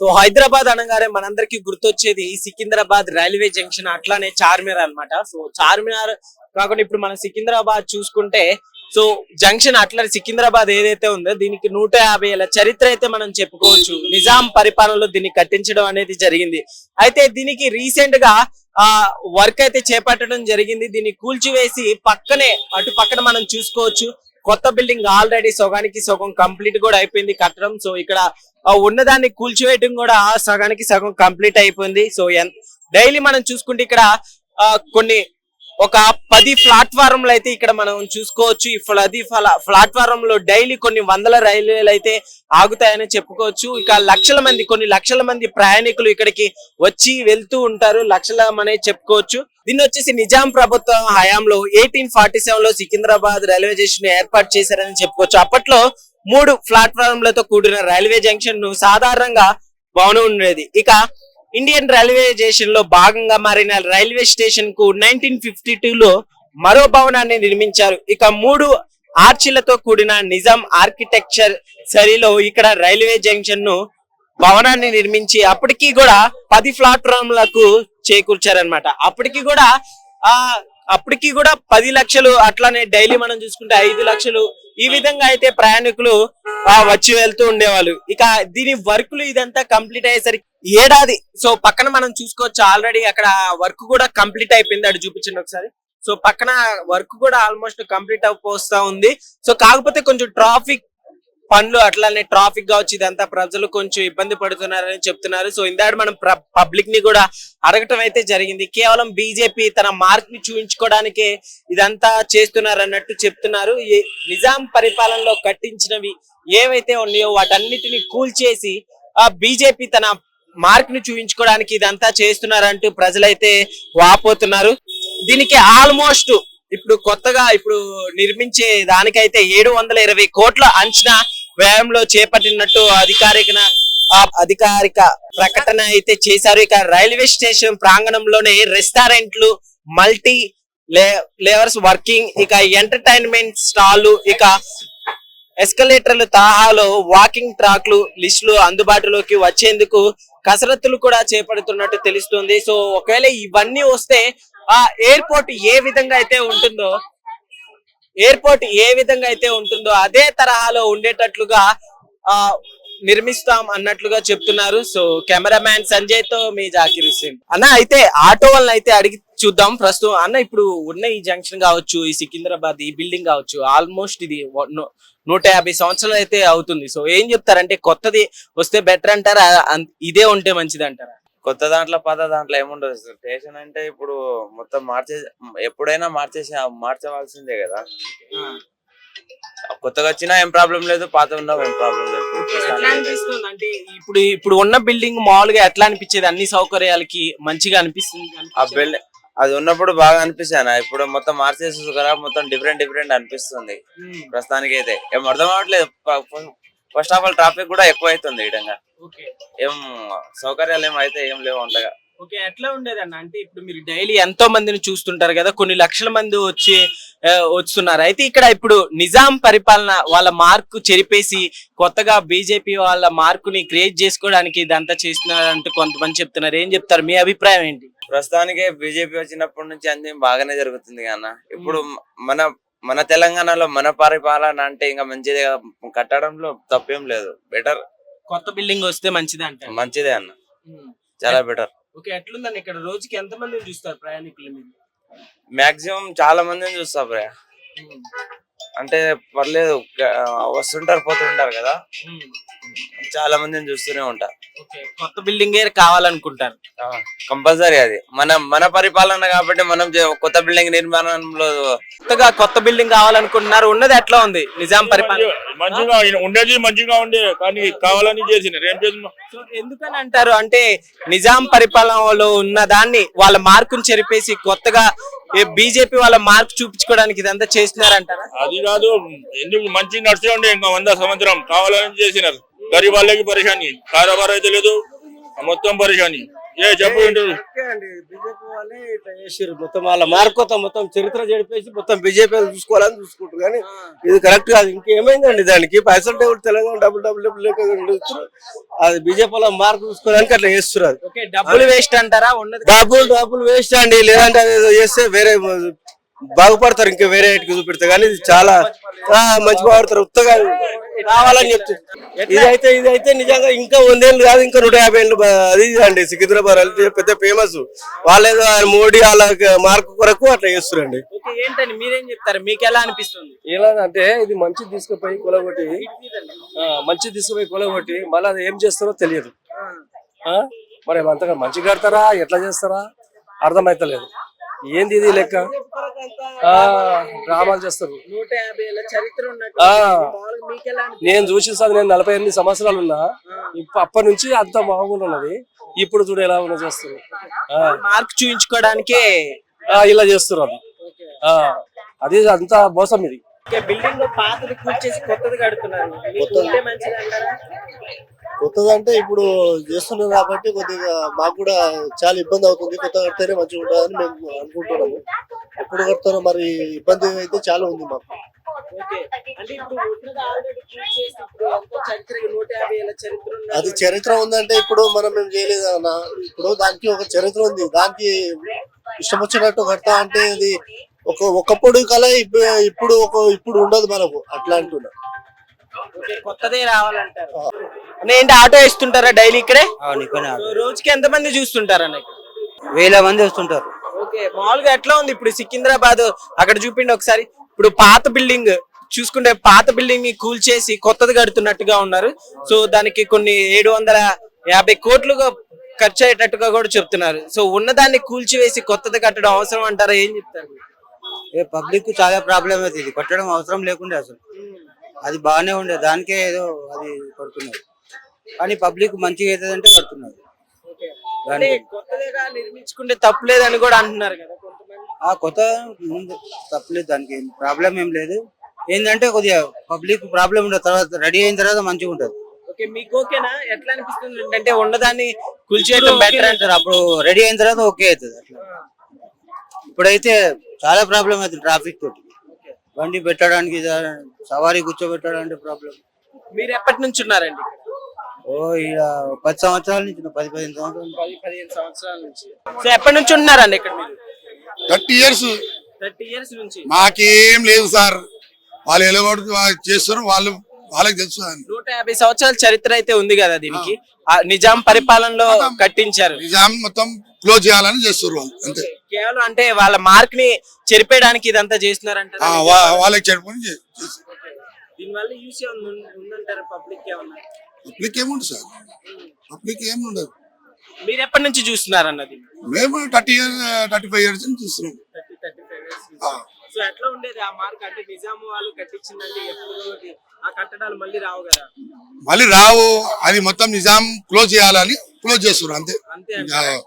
So Hyderabad అనగానే మనందరికి గుర్తొచ్చేది సికింద్రాబాద్ రైల్వే జంక్షన్ అట్లానే చార్మినార్ అన్నమాట. సో చార్మినార్ కాకుండా ఇప్పుడు మనం సికింద్రాబాద్ చూసుకుంటే సో జంక్షన్ అట్లా సికింద్రాబాద్ ఏదైతే ఉందో దీనికి నూట యాభై ఏళ్ళ చరిత్ర అయితే మనం చెప్పుకోవచ్చు. నిజాం పరిపాలనలో దీన్ని కట్టించడం అనేది జరిగింది. అయితే దీనికి రీసెంట్గా ఆ వర్క్ అయితే చేపట్టడం జరిగింది. దీన్ని కూల్చివేసి పక్కనే అటు పక్కన మనం చూసుకోవచ్చు. కొత్త బిల్డింగ్ ఆల్రెడీ సగానికి సగం కంప్లీట్ కూడా అయిపోయింది కట్టడం. సో ఇక్కడ ఉన్నదాన్ని కూల్చివేయటం కూడా సగానికి సగం కంప్లీట్ అయిపోయింది. సో డైలీ మనం చూసుకుంటే ఇక్కడ ఆ, కొన్ని ఒక పది ప్లాట్ఫారంలు అయితే ఇక్కడ మనం చూసుకోవచ్చు. ఈ పది ప్లాట్ఫారం లో డైలీ కొన్ని వందల రైల్వేలు అయితే ఆగుతాయని చెప్పుకోవచ్చు. ఇక లక్షల మంది కొన్ని లక్షల మంది ప్రయాణికులు ఇక్కడికి వచ్చి వెళ్తూ ఉంటారు. లక్షల చెప్పుకోవచ్చు. దీన్ని వచ్చేసి నిజాం ప్రభుత్వం హయాంలో ఎయిటీన్ ఫార్టీ సెవెన్లో సికింద్రాబాద్ రైల్వే స్టేషన్ ఏర్పాటు చేశారని చెప్పుకోవచ్చు. అప్పట్లో మూడు ప్లాట్ఫారంలతో కూడిన రైల్వే జంక్షన్ను సాధారణంగా భవనం ఉండేది. ఇక ఇండియన్ రైల్వే స్టేషన్లో భాగంగా మారిన రైల్వే స్టేషన్కు నైన్టీన్ ఫిఫ్టీ టూ లో మరో భవనాన్ని నిర్మించారు. ఇక మూడు ఆర్చిలతో కూడిన నిజాం ఆర్కిటెక్చర్ సరిలో ఇక్కడ రైల్వే జంక్షన్ను భవనాన్ని నిర్మించి అప్పటికి కూడా పది ప్లాట్ఫామ్లకు చేకూర్చారనమాట అప్పటికి కూడా ఆ అప్పటికి కూడా పది లక్షలు అట్లానే డైలీ మనం చూసుకుంటే ఐదు లక్షలు ఈ విధంగా అయితే ప్రయాణికులు వచ్చి వెళ్తూ ఉండేవాళ్ళు. ఇక దీని వర్క్లు ఇదంతా కంప్లీట్ అయ్యేసరికి ఏడాది. సో పక్కన మనం చూసుకోవచ్చు ఆల్రెడీ అక్కడ వర్క్ కూడా కంప్లీట్ అయిపోయింది. అటు చూపించండి ఒకసారి. సో పక్కన వర్క్ కూడా ఆల్మోస్ట్ కంప్లీట్ అయిపోతా ఉంది. సో కాకపోతే కొంచెం ట్రాఫిక్ పనులు అట్లానే ట్రాఫిక్ కావచ్చు ఇదంతా ప్రజలు కొంచెం ఇబ్బంది పడుతున్నారని చెప్తున్నారు. సో ఇందాక మనం పబ్లిక్ని కూడా అడగటం అయితే జరిగింది. కేవలం బీజేపీ తన మార్క్ని చూపించుకోవడానికే ఇదంతా చేస్తున్నారు అన్నట్టు చెప్తున్నారు. ఈ నిజాం పరిపాలనలో కట్టించినవి ఏవైతే ఉన్నాయో వాటన్నిటిని కూల్చేసి ఆ బీజేపీ తన మార్క్ని చూపించుకోవడానికి ఇదంతా చేస్తున్నారంటూ ప్రజలైతే వాపోతున్నారు. దీనికి ఆల్మోస్ట్ ఇప్పుడు కొత్తగా ఇప్పుడు నిర్మించే దానికైతే ఏడు వందల ఇరవై కోట్ల అంచనా వ్యయంలో చేపట్టినట్టు అధికారిక ఆ అధికారిక ప్రకటన అయితే చేశారు. ఇక రైల్వే స్టేషన్ ప్రాంగణంలోనే రెస్టారెంట్లు మల్టీ లేవర్స్ వర్కింగ్ ఇక ఎంటర్టైన్మెంట్ స్టాల్ ఇక ఎస్కలేటర్లు తాహాలో వాకింగ్ ట్రాక్లు లిస్టులు అందుబాటులోకి వచ్చేందుకు కసరత్తులు కూడా చేపడుతున్నట్టు తెలుస్తుంది. సో ఒకవేళ ఇవన్నీ వస్తే ఆ ఎయిర్పోర్ట్ ఏ విధంగా అయితే ఉంటుందో ఎయిర్పోర్ట్ ఏ విధంగా అయితే ఉంటుందో అదే తరహాలో ఉండేటట్లుగా ఆ నిర్మిస్తాం అన్నట్లుగా చెప్తున్నారు. సో కెమెరామ్యాన్ సంజయ్తో మీ జాకిర్ హుసేన్ అన్న అయితే ఆటో వాళ్ళని అయితే అడిగి చూద్దాం. ప్రస్తుతం అన్న ఇప్పుడు ఉన్న ఈ జంక్షన్ కావచ్చు ఈ సికింద్రాబాద్ ఈ బిల్డింగ్ కావచ్చు ఆల్మోస్ట్ ఇది నూట యాభై సంవత్సరాలు అయితే అవుతుంది. సో ఏం చెప్తారంటే కొత్తది వస్తే బెటర్ అంటారా? ఇదే ఉంటే మంచిది అంటారా? కొత్త దాంట్లో పాత దాంట్లో ఏముండదు సార్. స్టేషన్ అంటే ఇప్పుడు మొత్తం మార్చే ఎప్పుడైనా మార్చేసి మార్చవలసిందే కదా. కొత్తగా వచ్చినా ఏం ప్రాబ్లం లేదు పాత ఉన్నా ఏం ప్రాబ్లం లేదు. అంటే ఇప్పుడు ఇప్పుడు ఉన్న బిల్డింగ్ మామూలుగా ఎట్లా అనిపించేది? అన్ని సౌకర్యాలకి మంచిగా అనిపిస్తుంది ఆ బిల్డ్ అది ఉన్నప్పుడు బాగా అనిపిస్తాను ఇప్పుడు మొత్తం మార్చేసి కదా మొత్తం డిఫరెంట్ డిఫరెంట్ అనిపిస్తుంది. ఉమ్, ప్రస్తుతానికి అయితే ఏం అర్థం అవ్వట్లేదు. ఫస్ట్ ఆఫ్ ఆల్ ట్రాఫిక్ కూడా ఎక్కువ అవుతుంది ఈ విధంగా ఓకే. ఏం సౌకర్యాలు ఏం అయితే ఏం లేవు అంతగా. ఓకే ఎట్లా ఉండేది అన్న అంటే ఇప్పుడు మీరు డైలీ ఎంతో మందిని చూస్తుంటారు కదా కొన్ని లక్షల మంది వచ్చి వస్తున్నారు. అయితే ఇక్కడ ఇప్పుడు నిజాం పరిపాలన వాళ్ళ మార్కు చెరిపేసి కొత్తగా బీజేపీ వాళ్ళ మార్కుని క్రియేట్ చేసుకోవడానికి ఇదంతా చేస్తున్నారు అంటూ కొంతమంది చెప్తున్నారు. ఏం చెప్తారు? మీ అభిప్రాయం ఏంటి? ప్రస్తుతానికి బీజేపీ వచ్చినప్పటి నుంచి అన్ని బాగానే జరుగుతుంది అన్న. ఇప్పుడు మన మన తెలంగాణలో మన పరిపాలన అంటే ఇంకా మంచిదే. కట్టడంలో తప్పేం లేదు. బెటర్ కొత్త బిల్డింగ్ వస్తే మంచిది అంటారు. మంచిదే అన్న. చాలా బెటర్ ఓకే ఎట్లుందండి ఇక్కడ? రోజుకి ఎంత మందిని చూస్తారు ప్రయాణికులు మీరు? మాక్సిమం చాలా మందిని చూస్తా బ్రో ఉమ్. అంటే పర్లేదు వస్తుంటారు పోతుంటారు కదా. చాలా మందిని చూస్తూనే ఉంటా. ఓకే కొత్త బిల్డింగ్ కావాలనుకుంటారు. కంపల్సరీ అది. మన మన పరిపాలన కాబట్టి మనం చే- కొత్త బిల్డింగ్ నిర్మాణంలో కొత్తగా కొత్త బిల్డింగ్ కావాలనుకుంటున్నారు ఉన్నది ఎట్లా ఉంది? నిజాం పరిపాలన. మంచిగా ఉండేది మంచిగా ఉండే కానీ కావాలని చేసినారు ఏం చేసిన సో ఎందుకని అంటారు? అంటే నిజాం పరిపాలనలో ఉన్న దాన్ని వాళ్ళ మార్కుని చెరిపేసి కొత్తగా బీజేపీ వాళ్ళ మార్క్ చూపించుకోవడానికి ఇదంతా చేస్తున్నారంటారా? అది కాదు ఎందుకు మంచి నడుచుకోండి ఇంకా వంద సంవత్సరం కావాలని చేసినారు. గరీబ్ వాళ్ళకి పరిశాని కారోబార్ అయితే లేదు మొత్తం పరిశాని. ఏ చెప్పు ఏంటిది? బీజేపీ వాళ్ళే ఇట్లా చేసిర్రు. మొత్తం వాళ్ళ మార్కోతో మొత్తం చరిత్ర చెడిపేసి మొత్తం బీజేపీ చూసుకోవాలని చూసుకుంటారు. కానీ ఇది కరెక్ట్ కాదు. ఇంకేమైందండి దానికి? పైసలు టేబుల్ తెలంగాణ డబ్బులు డబ్బులు డబ్బులు లేక ఉండొచ్చు. అది బీజేపీ వాళ్ళ మార్క్ చూసుకోవడానికి అట్లా చేస్తున్నారు ఓకే డబ్బులు వేస్ట్ అంటారా? ఉన్నది డబ్బులు డబ్బులు వేస్ట్ అండి. లేదంటే చేస్తే వేరే బాగుపడతారు ఇంకా వేరే చూపెడతారు కానీ ఇది చాలా ఆ, మంచి బాగుపడతారు. ఉత్తగా రావాలని చెప్తే ఇదైతే ఇదైతే నిజంగా ఇంకా వందేళ్ళు కాదు ఇంకా నూట యాభై ఏళ్ళు అది ఇది అండి. సికింద్రాబాద్ అంటే పెద్ద ఫేమస్. వాళ్ళేదో ఆయన మోడీ వాళ్ళ మార్క్ కొరకు అట్లా చేస్తారండి. ఓకే ఏంటండి మీరేం చెప్తారు? మీకు ఎలా అనిపిస్తుంది? ఎలా అంటే ఇది మంచి తీసుకుపోయి కొలగొట్టి ఆ, మంచి తీసుకుపోయి కొలగొట్టి మళ్ళీ అది ఏం చేస్తారో తెలియదు. ఆ? మరి అంతగా మంచి కడతారా? ఎట్లా చేస్తారా? అర్థమైతలేదు. ఏంది ఇది లెక్క? డ్రామాలు చేస్తారు. నేను చూసిన సార్ నేను నలభై ఎనిమిది సంవత్సరాలు ఉన్నా. ఇప్ప అప్పటి నుంచి అంత బాగుంది ఉన్నది. ఇప్పుడు చూడు ఎలా ఉన్న చేస్తారు. ఆ, మార్క్ చూయించుకోవడానికే ఆ, ఇలా చేస్తారు అది. అంతా మోసం ఇది. బిల్డింగ్ పాతది కూర్చేసి కొత్తది కడుతున్నారు. మీకు ఉంటే మంచిది అంటారా కొత్తది అంటే ఇప్పుడు చేస్తున్నారు కాబట్టి కొద్దిగా మాకు కూడా చాలా ఇబ్బంది అవుతుంది. కొత్త కడితేనే మంచిగా ఉంటుందని మేము అనుకుంటున్నాము. ఎప్పుడు కడతారో మరి ఇబ్బంది అయితే చాలా ఉంది మాకు. అది చరిత్ర ఉందంటే ఇప్పుడు మనం ఏం చేయలేదు అన్న. ఇప్పుడు దానికి ఒక చరిత్ర ఉంది. దానికి ఇష్టం వచ్చినట్టు కడతా అంటే అది ఒక ఒకప్పుడు కల ఇప్పుడు ఇప్పుడు ఒక ఇప్పుడు ఉండదు మనకు అట్లా అంటున్నా కొత్తదే రావాలంటారు. ఏంటి ఆటో వేస్తుంటారా డైలీ ఇక్కడే? సో రోజుకి ఎంత మంది చూస్తుంటారు ఇక్కడ? వేల మంది వస్తుంటారు. ఓకే మామూలుగా ఎట్లా ఉంది ఇప్పుడు సికింద్రాబాద్? అక్కడ చూపిండి ఒకసారి. ఇప్పుడు పాత బిల్డింగ్ చూసుకుంటే పాత బిల్డింగ్ని కూల్చేసి కొత్తది కడుతున్నట్టుగా ఉన్నారు. సో దానికి కొన్ని ఏడు వందల యాభై కోట్లుగా ఖర్చు అయ్యేటట్టుగా కూడా చెప్తున్నారు. సో ఉన్నదాన్ని కూల్చివేసి కొత్తది కట్టడం అవసరం అంటారా? ఏం చెప్తారు? ఏ పబ్లిక్ చాలా ప్రాబ్లం అవుతుంది. కట్టడం అవసరం లేకుండే అసలు. అది బాగానే ఉండే. దానికే ఏదో అది కడుతున్నారు కానీ పబ్లిక్ మంచిగా అవుతుంది అంటే కడుతున్నారు అంటే కొత్తదిగా నిర్మించుకుంటే తప్పులేదని కూడా అంటున్నారు కదా కొంతమంది. ఆ కొత్త ముందు తప్పలేదు దానికి. ఏం ప్రాబ్లం ఏం లేదు. ఏంటంటే కొద్దిగా పబ్లిక్ ప్రాబ్లం ఉండదు. తర్వాత రెడీ అయిన తర్వాత మంచిగా ఉంటది. ఓకే మీకు ఓకేనా? ఎట్లా అనిపిస్తుంది? అంటే ఉన్నదాన్ని కూల్చేయడం బెటర్ అంటారు. అప్పుడు రెడీ అయిన తర్వాత ఓకే అవుతుంది అట్లా. ఇప్పుడైతే చాలా ప్రాబ్లం అవుతుంది ట్రాఫిక్ తోటి. బండి పెట్టడానికి సవారీ కూర్చోబెట్టడానికి ప్రాబ్లం మీరు ఎప్పటి నుంచి ఉన్నారండి ఓ ఈడ పది సంవత్సరాల నుంచి పది పదిహేను సంవత్సరాల నుంచి. పది పదిహేను సంవత్సరాల నుంచి. సో ఎప్పటి నుంచి ఉన్నారండి ఇక్కడ మీరు? Thirty years. థర్టీ ఇయర్స్ నుంచి. మాకేం లేదు సార్. వాళ్ళు ఎలగొడుతూ చేస్తారు వాళ్ళు వాళ్ళకి తెలుసు నూట యాభై సంవత్సరాల చరిత్ర అయితే ఉంది కదా దీనికి. నిజాం పరిపాలనలో కట్టించారు. నిజాం మొత్తం క్లోజ్ చేయాలని చేస్తారు వాళ్ళు అంతే. కేవలం అంటే వాళ్ళ మార్క్ని చెరిపేయడానికి ఇదంతా చేస్తున్నారంట వాళ్ళకి యూస్ ఉందంటారు పబ్లిక్ ఏమన్నా? పబ్లిక్ ఏముండదు సార్. పబ్లిక్ ఏముండదు. మీరు ఎప్పటి నుంచి చూస్తున్నారు అన్నది మేము thirty years thirty five years నుంచి. చూస్తున్నాం. సో ఎట్లా ఉండేది ఆ మార్క్? అంటే నిజాం వాళ్ళు కట్టించిందంటే ఎప్పుడు ఒకటి ఆ కట్టడాలు మళ్ళీ రావు కదా? మళ్ళీ రావు. అది మొత్తం నిజాం క్లోజ్ చేయాలని క్లోజ్ చేస్తారు అంతే. అంతే?